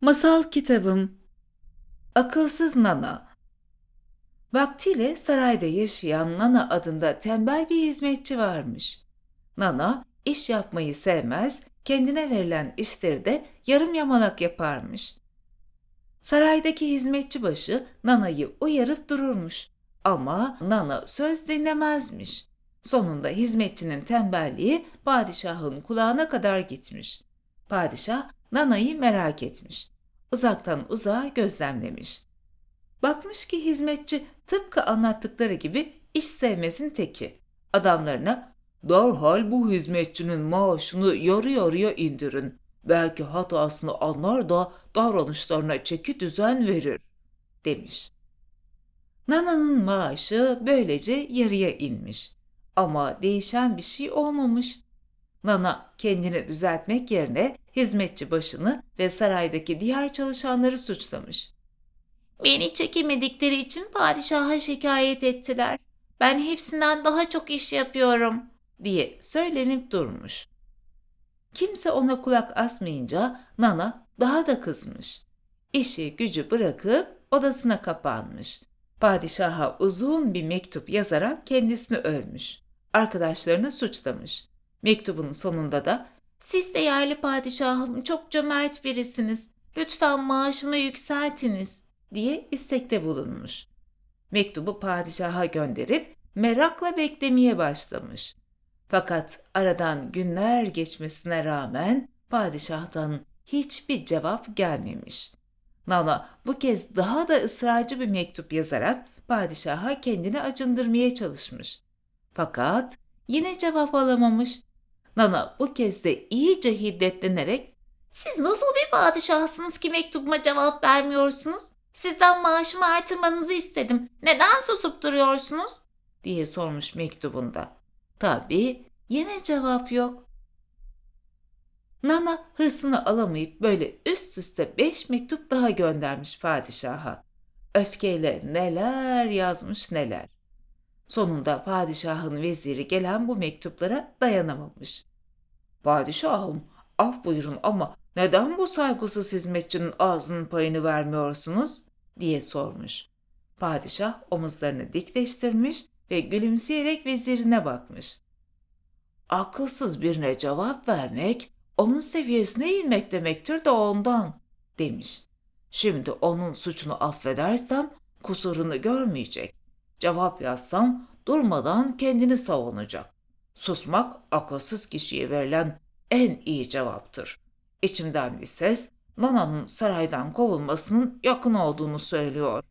Masal kitabım Akılsız Nana Vaktiyle sarayda yaşayan Nana adında tembel bir hizmetçi varmış. Nana iş yapmayı sevmez, kendine verilen işleri de yarım yamalak yaparmış. Saraydaki hizmetçi başı Nana'yı uyarıp dururmuş. Ama Nana söz dinlemezmiş. Sonunda hizmetçinin tembelliği padişahın kulağına kadar gitmiş. Padişah Nana'yı merak etmiş. Uzaktan uzağa gözlemlemiş. Bakmış ki hizmetçi tıpkı anlattıkları gibi iş sevmesin teki. Adamlarına derhal bu hizmetçinin maaşını yarı yarıya indirin. Belki hatasını anlar da davranışlarına çeki düzen verir demiş. Nana'nın maaşı böylece yarıya inmiş. Ama değişen bir şey olmamış. Nana kendini düzeltmek yerine hizmetçi başını ve saraydaki diğer çalışanları suçlamış. Beni çekemedikleri için padişaha şikayet ettiler. Ben hepsinden daha çok iş yapıyorum. diye söylenip durmuş. Kimse ona kulak asmayınca Nana daha da kızmış. İşi gücü bırakıp odasına kapanmış. Padişaha uzun bir mektup yazarak kendisini övmüş. Arkadaşlarını suçlamış. Mektubun sonunda da Siz değerli padişahım çok cömert birisiniz. Lütfen maaşımı yükseltiniz. diye istekte bulunmuş. Mektubu padişaha gönderip merakla beklemeye başlamış. Fakat aradan günler geçmesine rağmen padişahtan hiçbir cevap gelmemiş. Nana bu kez daha da ısrarcı bir mektup yazarak padişaha kendini acındırmaya çalışmış. Fakat yine cevap alamamış. Nana bu kez de iyice hiddetlenerek Siz nasıl bir padişahsınız ki mektubuma cevap vermiyorsunuz? Sizden maaşımı artırmanızı istedim. Neden susup duruyorsunuz? diye sormuş mektubunda. Tabii yine cevap yok. Nana hırsını alamayıp böyle üst üste beş mektup daha göndermiş padişaha. Öfkeyle neler yazmış neler. Sonunda padişahın veziri gelen bu mektuplara dayanamamış. Padişahım, af buyurun ama neden bu saygısız hizmetçinin ağzının payını vermiyorsunuz? diye sormuş. Padişah omuzlarını dikleştirmiş ve gülümseyerek vezirine bakmış. Akılsız birine cevap vermek, onun seviyesine inmek demektir de ondan, demiş. Şimdi onun suçunu affedersem kusurunu görmeyecek. Cevap yazsam durmadan kendini savunacak. Susmak akılsız kişiye verilen en iyi cevaptır. İçimden bir ses Nana'nın saraydan kovulmasının yakın olduğunu söylüyor.